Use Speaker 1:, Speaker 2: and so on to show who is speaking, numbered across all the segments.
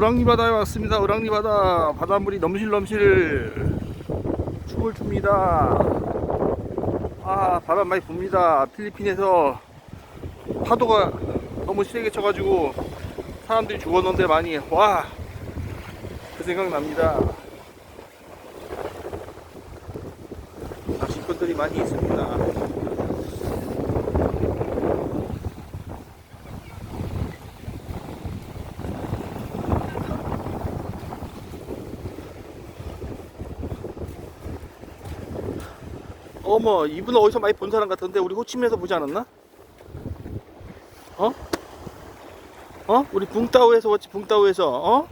Speaker 1: 우랑리 바다에 왔습니다. 우랑리 바다 바닷물이 넘실넘실 춤을 춥니다. 아 바람 많이 붑니다. 필리핀에서 파도가 너무 세게 쳐가지고 사람들이 죽었는데 많이 와 그 생각 납니다. 낚시꾼들이 많이 있습니다. 어머 이분 어디서 많이 본 사람 같은데 우리 호치민에서 보지 않았나? 어? 어? 우리 붕따오에서 왔지 붕따오에서 어?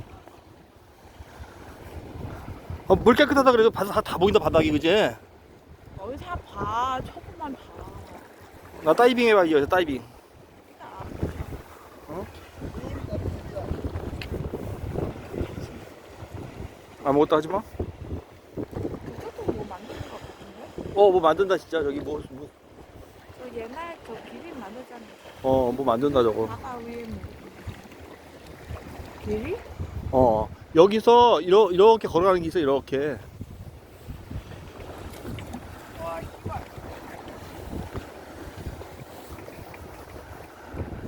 Speaker 1: 어, 물 깨끗하다 그래도 바다 다, 다 보인다 바닥이 그지?
Speaker 2: 어디서 봐. 초보만 봐.
Speaker 1: 나 다이빙 해봐 이어서 다이빙 아무것도 하지마
Speaker 2: 그것도 뭐 만드는 것 같은데?
Speaker 1: 어 뭐 만든다 진짜 저기 뭐, 뭐,
Speaker 2: 저 옛날 저 기린 만들잖아.
Speaker 1: 어, 뭐 만든다 저거
Speaker 2: 바다 위에 뭐. 기린?
Speaker 1: 어 여기서 이러, 이렇게 걸어가는 게 있어 이렇게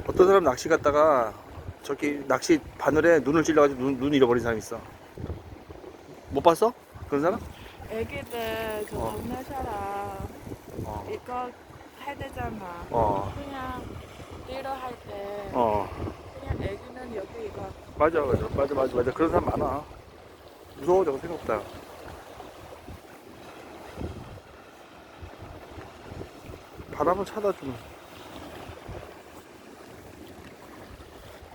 Speaker 1: 어떤 사람 낚시 갔다가 저기 낚시 바늘에 눈을 찔러가지고 눈, 눈 잃어버린 사람 있어 못 봤어? 그런 사람?
Speaker 2: 애기들 저
Speaker 1: 어.
Speaker 2: 동네 사람
Speaker 1: 어,
Speaker 2: 이거 해야 되잖아.
Speaker 1: 어,
Speaker 2: 그냥 일을 할때
Speaker 1: 어.
Speaker 2: 그냥 애기는 여기 이거
Speaker 1: 맞아 맞아. 맞아 맞아 맞아. 그런 사람 많아. 무서워 저거 생각보다. 차다 좀.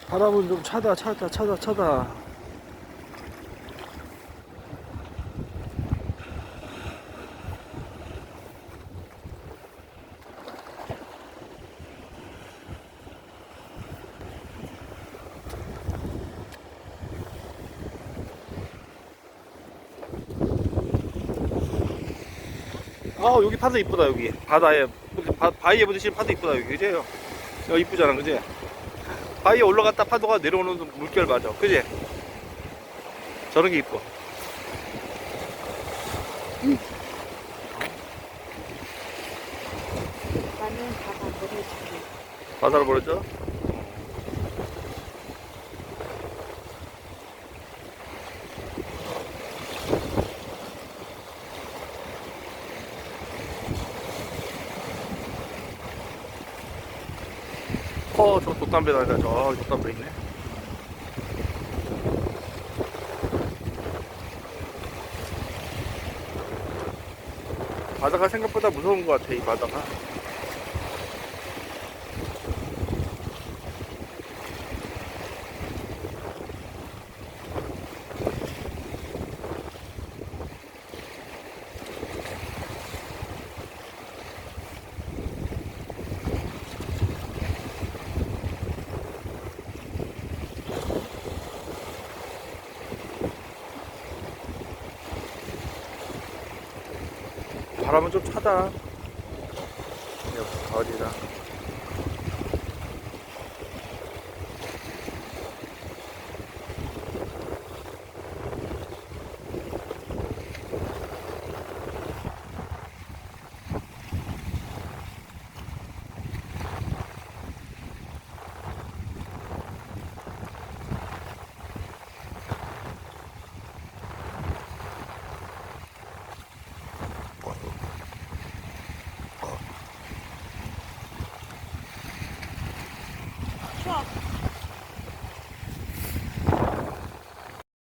Speaker 1: 바람은 좀 차다 차다 차다 차다 아 여기 파도 이쁘다 여기 바다에 바, 바위에 부딪히는 파도 이쁘다 여기 그지? 여기 이쁘잖아 그지? 바위에 올라갔다 파도가 내려오는 물결 맞아 그지? 저런 게 이뻐
Speaker 2: 나는 바다 보내줄게.
Speaker 1: 바다로 버려져? 어, 저 돛담배 날다. 저 돛담배 있네. 바다가 생각보다 무서운 것 같아, 이 바다가. 바람은 좀 차다. 여기 가을이라.
Speaker 2: 추워.